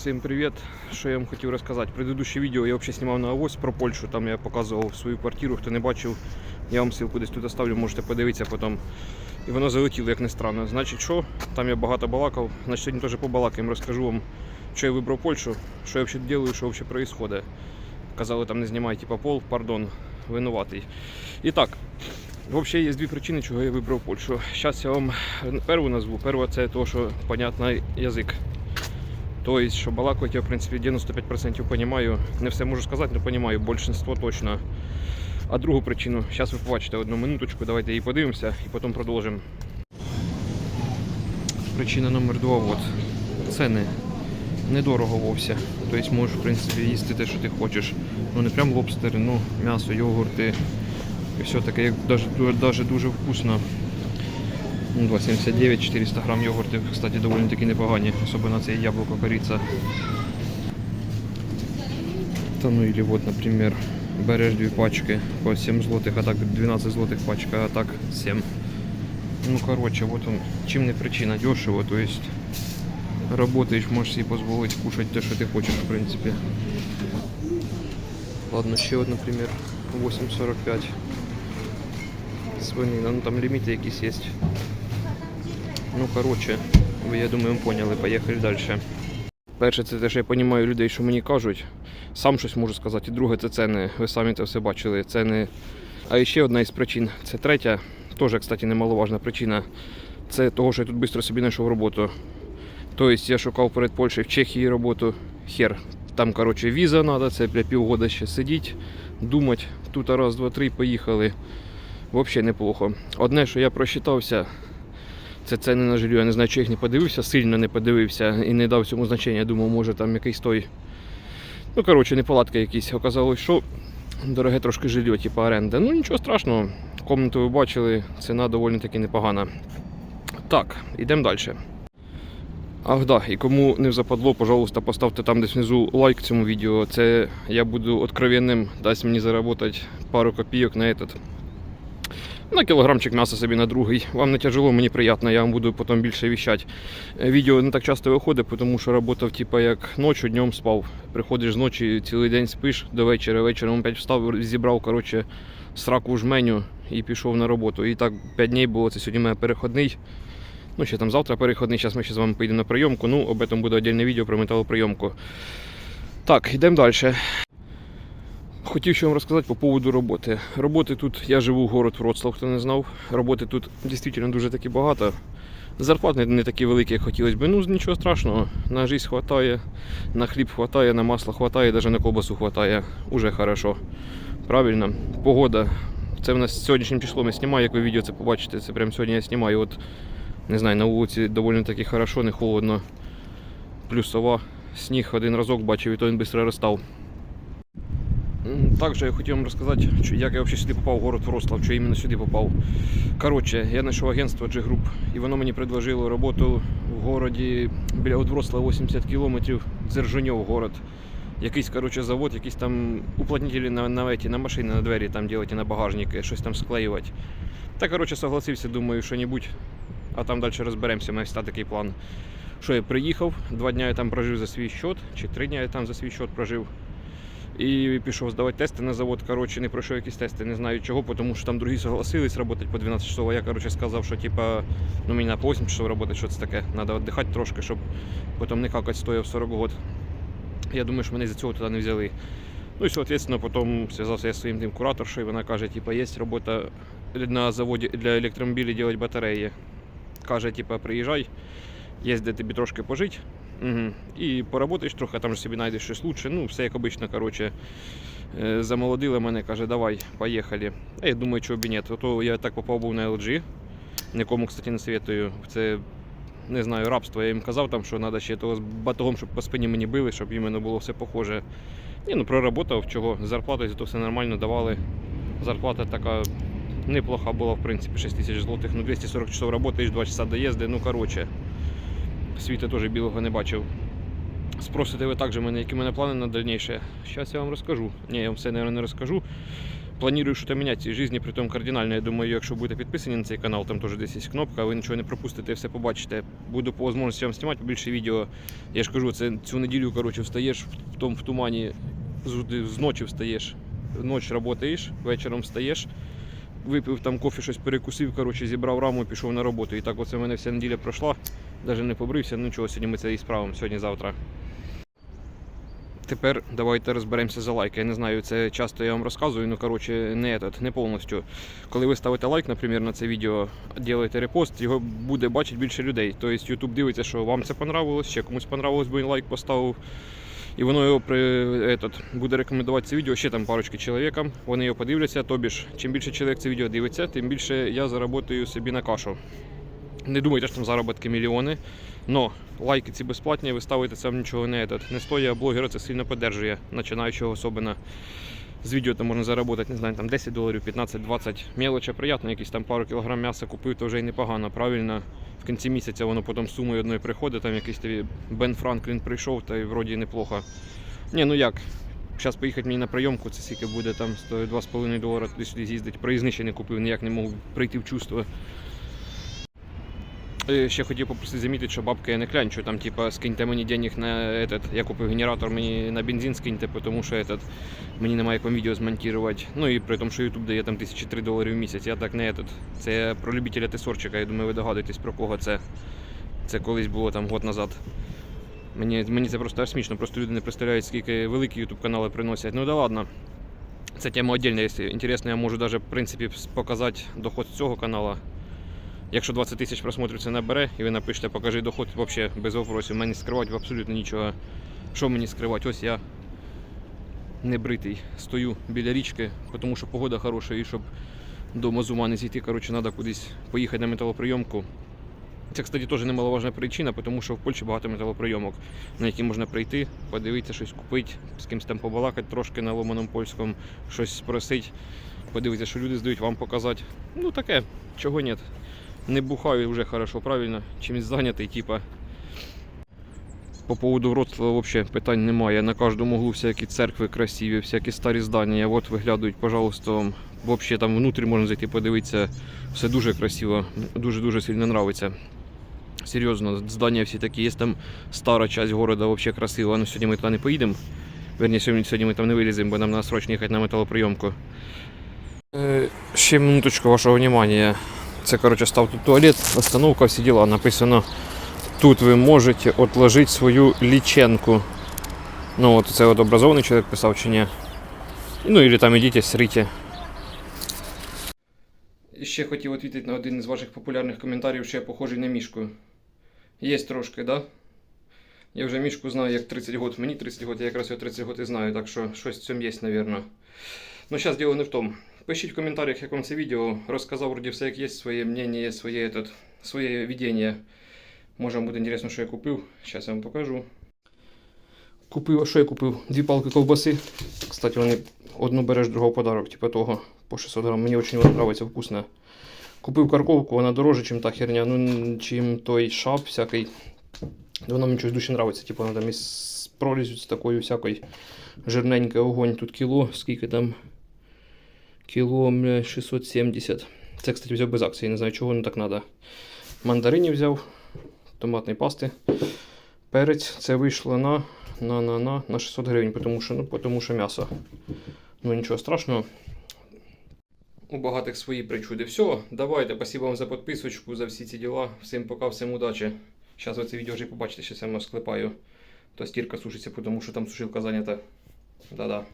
Всім привіт! Що я вам хотів розказати? Предыдущее відео я взагалі знімав на авось про Польщу, там я показував свою квартиру, хто не бачив, я вам ссылку десь тут оставлю, можете подивитися потім. І воно залетіло, як не странно. Значить, що? Там я багато балакав, значить сьогодні теж побалакаємо, розкажу вам, що я вибрав Польщу, що я взагалі роблю, що взагалі відбувається. Казали, там не знімай, типа пол, пардон, винуватий. І так, Взагалі є дві причини, чого я вибрав Польщу. Зараз я вам перву назву. Перша це те, що понятний язик. Тобто, що балакать я в принципі 95% розумію. Не все можу сказати, але розумію, більшинство точно. А другу причину, зараз ви побачите одну минуточку, давайте її подивимося і потім продовжимо. Причина номер два. От. Ціни. Недорого вовсе. Тобто можеш в принципі їсти те, що ти хочеш. Ну не прям лобстери, ну м'ясо, йогурти. І все таке, як даже дуже вкусно. Ну, 2,79, 400 грам йогуртів, кстати, доволі таки непогані, особливо це яблуко корица. Та ну или вот, например, береш дві пачки по 7 злотих, а так 12 злотих пачка, а так 7. Ну короче, вот он, чим не причина, дешево, то есть работаешь, можешь себе позволить кушать те, що ти хочеш, в принципі. Ладно, ще от, например, 8,45. Свинина, ну там ліміти якісь є. Ну, коротше, ви, я думаю, поняли, поїхали далі. Перше, це те, що я розумію людей, що мені кажуть. Сам щось можу сказати. І друге, це ціни. Ви самі це все бачили. Ціни. А ще одна із причин, це третя, теж, кстати, немаловажна причина. Це того, що я тут швидко собі знайшов роботу. Тобто я шукав перед Польщею в Чехії роботу. Хер. Там, коротше, віза треба, це бля, півгода ще сидіти, думати. Тут раз, два, три, поїхали. Взагалі неплохо. Одне, що я просчитався, це ціни на жилье. Я не знаю, чи їх не подивився, сильно не подивився і не дав цьому значення. Думав, може там якийсь той. Ну, коротше, неполадки якісь. Оказалось, що дороге трошки жилье, типу оренда. Ну нічого страшного. Комнату ви бачили, ціна доволі таки непогана. Так, йдемо далі. Ах да, і кому не западло, пожалуйста, поставте там десь внизу лайк цьому відео. Це я буду откровенним, дасть мені заработати пару копійок на этот. На кілограмчик м'яса собі на другий. Вам не тяжело, мені приємно, я вам буду потім більше віщати. Е, Відео не так часто виходить, тому що працював типу, як ночі, днем спав. Приходиш з ночі, цілий день спиш до вечора, вечором опять встав, зібрав коротше, сраку жменю і пішов на роботу. І так 5 днів було, це сьогодні у переходний. Ну, ще там завтра переходний, зараз ми ще з вами поїдемо на прийомку. Ну, об этом буде окреме відео про металоприйомку. Так, йдемо далі. Хотів ще вам розказати по поводу роботи. Роботи тут, я живу в город Вроцлав, хто не знав. Роботи тут дійсно дуже таки багато. Зарплат не, такі великі, як хотілося б. Ну, нічого страшного. На жизнь хватає, на хліб хватає, на масло хватає, навіть на колбасу хватає. Уже хорошо. Правильно. Погода. Це в нас сьогоднішнім числом я знімаю, як ви відео це побачите. Це прямо сьогодні я знімаю. От, не знаю, на вулиці доволі таки хорошо, не холодно. Плюсова. Сніг один разок бачив, і то він швидко розстав. М, Також я хотів вам розказати, що- як я взагалі сюди попав в город Вроцлав, що іменно сюди попав. Коротше, я знайшов агентство G-Group, і воно мені предложило роботу в городі біля от Вроцлава 80 кілометрів, Дзержиньов город. Якийсь коротше, завод, якісь там уплотнителі на, на, на машини, на двері там делать, на багажники, щось там склеювати. Та коротше согласився, думаю, що-небудь, а там далі розберемося, мене всегда такий план. Що я приїхав, два дня я там прожив за свій счет, чи три дня я там за свій счет прожив. І пішов здавати тести на завод. Коротше, не пройшов якісь тести, не знаю чого, тому що там другі согласились працювати по 12 часов. А я коротше, сказав, що типа, ну, мені на по 8 часов працювати, що це таке. Треба віддихати трошки, щоб потім не какати стоя в 40 год. Я думаю, що мене за цього туди не взяли. Ну і, соответственно, потім зв'язався я зі своїм тим кураторшою, вона каже, типа, є робота на заводі для електромобілів робити батареї. Каже, типа, приїжджай, є тобі трошки пожити. Угу. І поработаєш трохи, там ж собі знайдеш щось лучше. Ну, все як обично, коротше. Е, Замолодили мене, каже, давай, поїхали. А я думаю, чого б і ні. То я так попав був на LG. Нікому, кстати, не советую. Це не знаю, рабство. Я їм казав, там, що треба ще того з батогом, щоб по спині мені били, щоб іменно було все похоже. Ні, ну проработав, чого. Зарплата, зато все нормально давали. Зарплата така неплоха була, в принципі, 6 тисяч злотих. Ну, 240 часов роботи, 2 часа доїзди, ну коротше. Світа теж білого не бачив. Спросите ви також мене, які в мене плани на дальніше. Зараз я вам розкажу. Ні, я вам все, мабуть, не розкажу. планую щось міняти в цій житті, при тому кардинально. Я думаю, якщо будете підписані на цей канал, там теж десь є кнопка, ви нічого не пропустите, все побачите. Буду по можливості вам знімати більше відео. Я ж кажу, це цю неділю коротше, встаєш в, тому, в тумані, з, з ночі встаєш, ніч працюєш, вечором встаєш. Випив там кофе, щось перекусив, коротше, зібрав раму і пішов на роботу. І так оце в мене вся неділя пройшла. Навіть не побрився, ну нічого, сьогодні ми це і справимо, сьогодні-завтра. Тепер давайте розберемося за лайки. Я не знаю, це часто я вам розказую, ну коротше, не этот, не повністю. Коли ви ставите лайк, наприклад, на це відео, робите репост, його буде бачити більше людей. Тобто YouTube дивиться, що вам це понравилось, ще комусь понравилось, бо він лайк поставив. І воно його при, этот, буде рекомендувати це відео ще там парочки чоловікам. Вони його подивляться. Тобі ж, чим більше чоловік це відео дивиться, тим більше я заработаю собі на кашу. Не думайте, що там заробітки мільйони. Но лайки ці безплатні, ви ставите це нічого не, этот, не стоїть, а блогера це сильно підтримує, починаючого особливо. З відео там можна заробити, не знаю, там 10 доларів, 15-20. Мелочі приємно, якісь там пару кілограм м'яса купив, то вже й непогано, правильно. В кінці місяця воно потім сумою одної приходить, там якийсь тобі Бен Франклін прийшов, та й вроді неплохо. Ні, ну як? Зараз поїхати мені на прийомку, це скільки буде там стоїть 2,5 долара туди сюди з'їздити. Проїзни ще не купив, ніяк не можу прийти в чувство. Е, Ще хотів попросити замітити, що бабка я не клянчу. Там, типа, скиньте мені денег на этот. Я купив генератор, мені на бензин скиньте, тому що этот, мені немає як вам відео змонтувати. Ну і при тому, що YouTube дає там 1003 доларів в місяць. Я так не этот. Це про любителя тесорчика. Я думаю, ви догадуєтесь про кого це. Це колись було там год назад. Мені, мені це просто аж смішно, просто люди не представляють, скільки великі YouTube канали приносять. Ну да ладно. Це тема отдельна, якщо інтересно, я можу даже в принципі показати доход з цього каналу. Якщо 20 тисяч просмотрів це набере, і ви напишете, покажи доход, взагалі без вопросів. Мені скривати абсолютно нічого. Що мені скривати? Ось я не бритий. Стою біля річки, тому що погода хороша, і щоб до з ума не зійти, коротше, треба кудись поїхати на металоприйомку. Це, кстати, теж немаловажна причина, тому що в Польщі багато металоприйомок, на які можна прийти, подивитися, щось купити, з кимось там побалакати трошки на ломаному польському, щось спросити, подивитися, що люди здають, вам показати. Ну таке, чого ні. Не бухаю вже хорошо, правильно, чимось зайнятий, типа. По поводу Вроцлава вообще питань немає. На кожному углу всякі церкви красиві, всякі старі здання. От виглядують, пожалуйста, вам. Вообще там внутрі можна зайти подивитися. Все дуже красиво, дуже-дуже сильно нравиться. Серйозно, здання всі такі, є там стара часть города, вообще красива. Ну сьогодні ми туди не поїдемо. Верні, сьогодні, ми там не виліземо, бо нам треба срочно їхати на металоприйомку. Е, ще минуточку вашого внимания. Це, коротше, став тут туалет, остановка, всі діла. Написано, тут ви можете отложити свою ліченку. Ну, от це от образований чоловік писав чи ні. Ну, или там ідіть, срите. Ще хотів відповідати на один із ваших популярних коментарів, що я похожий на мішку. Є трошки, да? Я вже мішку знаю як 30 років. Мені 30 років, я якраз його 30 років і знаю, так що щось в цьому є, мабуть. Ну, зараз діло не в тому. Пишіть в коментарях, як вам це відео. Розказав вроді все, як є, своє мнення, своє, этот, своє видіння. Може вам буде інтересно, що я купив. Зараз я вам покажу. Купив, а що я купив? Дві палки ковбаси. Кстати, вони одну береш, другу в подарок, типу того, по 600 грам. Мені дуже подобається, вкусно. Купив карковку, вона дороже, ніж та херня, ну, чим той шап всякий. Вона мені щось дуже подобається, типу вона там із прорізю з такою всякою жирненький огонь. Тут кіло, скільки там кіло бля, 670. Це, кстати, взяв без акції, не знаю, чого не так треба. Мандаринів взяв, томатної пасти. Перець це вийшло на, на, на, на, на 600 гривень, тому що, ну, тому що м'ясо. Ну нічого страшного. У багатих свої причуди. Все, давайте, спасибо вам за підписочку, за всі ці діла. Всім пока, всім удачі. Зараз ви це відео вже побачите, що я склепаю. То стірка сушиться, тому що там сушилка зайнята. Да-да.